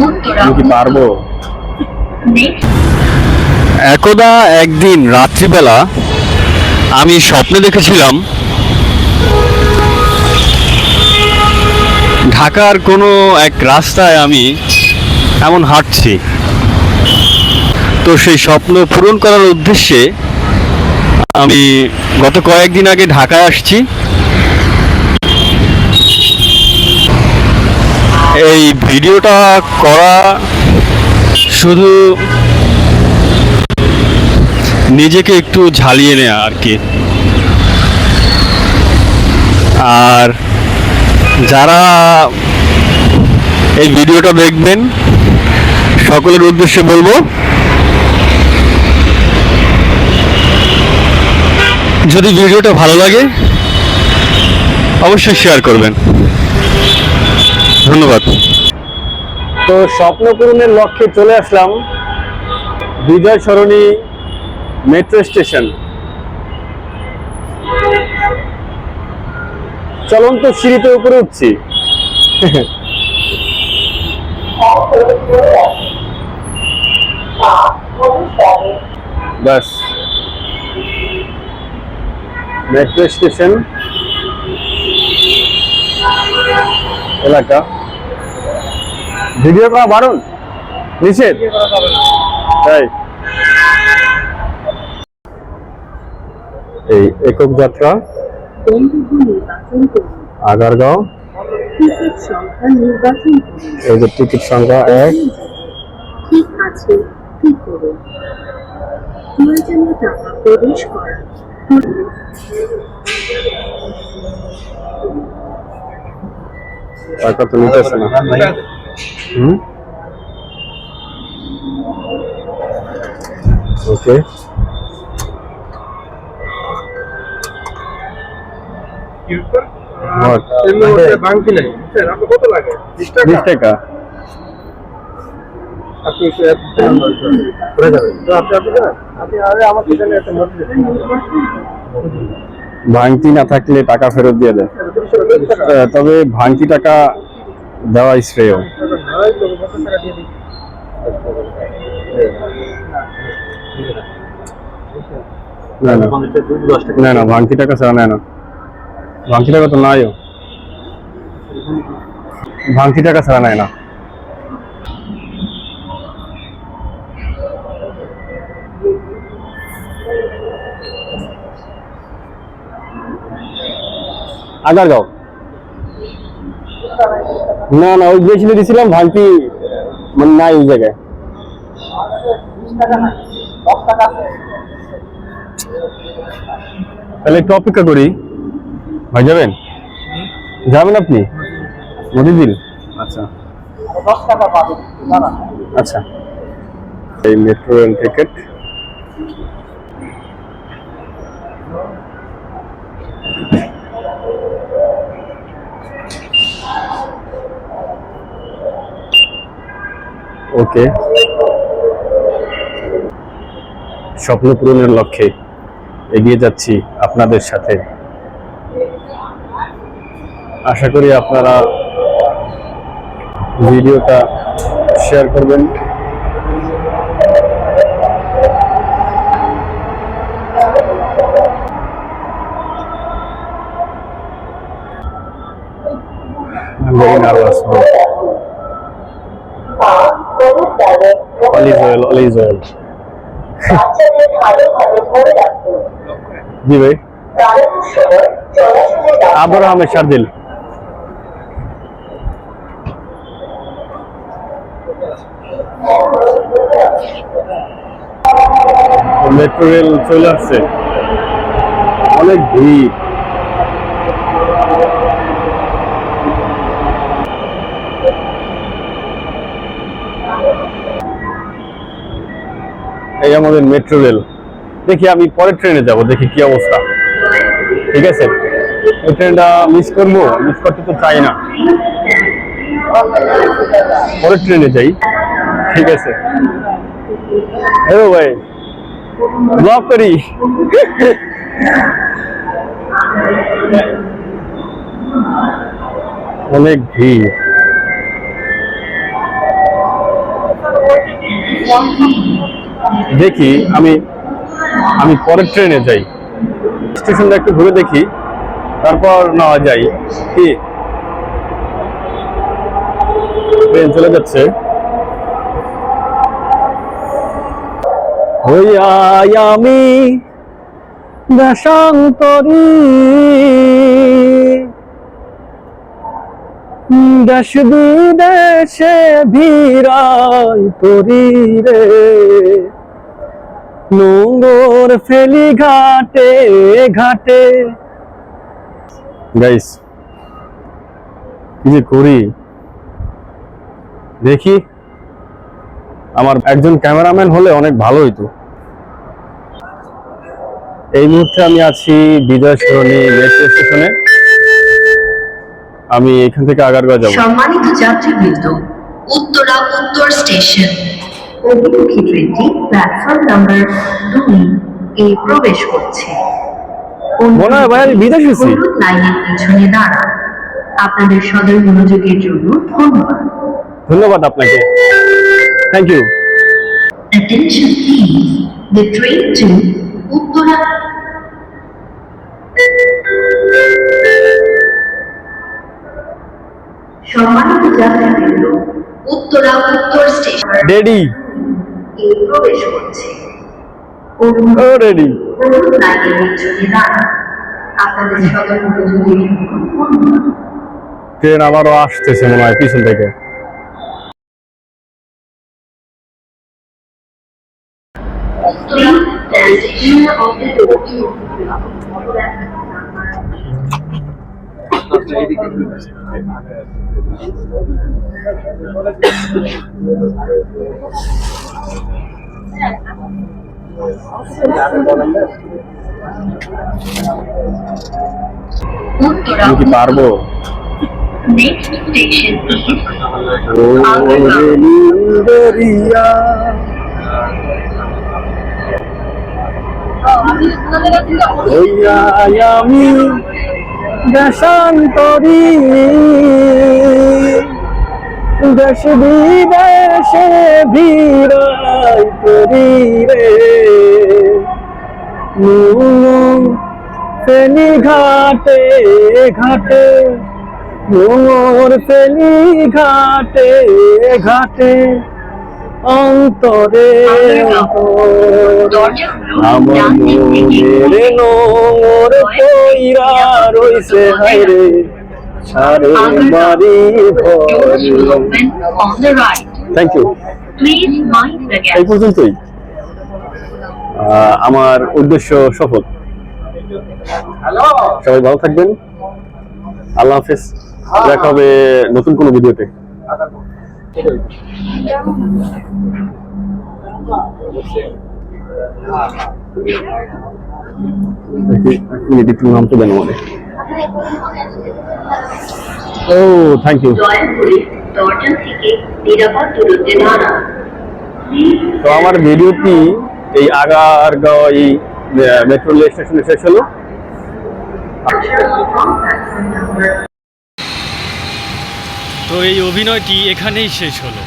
আমি কি পারব? একদা একদিন রাত্রিবেলা আমি স্বপ্নে দেখেছিলাম ঢাকার কোনো এক রাস্তায় আমি এমন হাঁটছি। তো সেই স্বপ্ন পূরণ করার উদ্দেশ্যে আমি গত কয়েকদিন আগে ঢাকায় আসছি। এই ভিডিওটা করা শুধু নিজেকে একটু ঝালিয়ে নেওয়া আর কি। আর যারা এই ভিডিওটা দেখবেন, সকলের উদ্দেশ্যে বলব, যদি ভিডিওটা ভালো লাগে, অবশ্যই শেয়ার করবেন। ধন্যবাদ। তো স্বপ্ন পূরণের লক্ষ্যে চলে আসলাম বিজয় সরণী মেট্রো স্টেশন। চলন্ত সিঁড়িতে উপরে উঠছি। Bus metro station. এলাকা। ভিডিও করা বারণ? নিষেধ? তাই। এই একক যাত্রা, আগারগাঁও। টিকিট সংখ্যা এক। ঠিক আছে কি টাকা প্রবেশ করা টাকা তো নিতেছে না। হুম? ওকে আপনি আমার একটা ভাঙতি না থাকলে টাকা ফেরত দিয়ে দেয়। তবে ভাঙতি টাকা দেওয়া শ্রেয়। না না, ভাঙতি টাকা ছাড়া নেয় না। ভাঙতি টাকা তো নাইও। ভাঙতি টাকা ছাড়া নেয় না। আগারগাঁও। না না ওই গিয়েছিল দিয়েছিলাম ভাঙতি মানে নাই ওই জায়গায়। তাহলে একটু অপেক্ষা করি। ভাই যাবেন? যাবেন আপনি? মতিঝিল আচ্ছা। আচ্ছা। এই মেট্রো রেল টিকিট। ওকে। স্বপ্ন পূরণের লক্ষ্যে এগিয়ে যাচ্ছি আপনাদের সাথে। আশা করি আপনারা ভিডিওটা শেয়ার করবেন। I'm very. Olive oil, olive oil. জি ভাই। মেট্রো রেল চলে আসছে। অনেক ভিড়। এই আমাদের মেট্রো রেল দেখি আমি পরের ট্রেনে যাব, দেখি কি অবস্থা। ঠিক আছে? এই ট্রেনটা মিস করব মিস করতে তো চাই না। পরের ট্রেনে যাই। ঠিক আছে। হ্যালো ভাই ব্লগ করি। অনেক ভিড়। দেখি, আমি আমি পরের ট্রেনে যাই। স্টেশনটা একটু ঘুরে দেখি, তারপর না যাই কি? ট্রেন চলে যাচ্ছে। আমি দেশান্তরী। দেশ বিদেশে ভিড়াই করি রে। নোংর ফেলি ঘাটে ঘাটে। গাইস কি যে করি? দেখি। আমার একজন ক্যামেরাম্যান হলে অনেক ভালো হইতো। এই মুহূর্তে আমি আছি বিজয় সরণি মেট্রো স্টেশনে আমি এখান থেকে আগারগাঁও যাব। সম্মানিত যাত্রীবৃন্দ, উত্তরা উত্তর স্টেশন অভিমুখী ট্রেনটি প্ল্যাটফর্ম নাম্বার দুই এ প্রবেশ করছে। হলুদ লাইনের পিছনে দাঁড়ান আপনাদের সদয় মনোযোগের জন্য ধন্যবাদ। ধন্যবাদ আপনাকে। Thank you Attention please, the train to Uttara সম্মানিত যাত্রীবৃন্দ উত্তরা উত্তর স্টেশন এ প্রবেশ করছে। রেডি ট্রেন আবারও আসতেছে মনে হয় পিছন থেকে। Please stand clear of the door. Uttara আমি কি পারব নেক্সট স্টেশন ও রেলিয়া হইয়াই আমি দেশান্তরী দেশ বিদেশে ভিড়াই ঘাটে ঘাটে মোর ফেলি ঘাটে ঘাটে। অন্তরে অন্তর আমার মনের নোংর কইরা রইছে হাইরে সারে. থ্যাংক ইউ এই পর্যন্তই। আহ, আমার উদ্দেশ্য সফল। সবাই ভালো থাকবেন। আল্লাহ হাফেজ। দেখা হবে নতুন কোনো ভিডিওতে। মিনিট একটু নাম তো দেন আমাদের ও থ্যাংক ইউ তো আমার ভিডিওটি এই আগারগাঁও এই মেট্রো রেল স্টেশনে শেষ হলো? তো এই অভিনয়টি এখানেই শেষ হলো।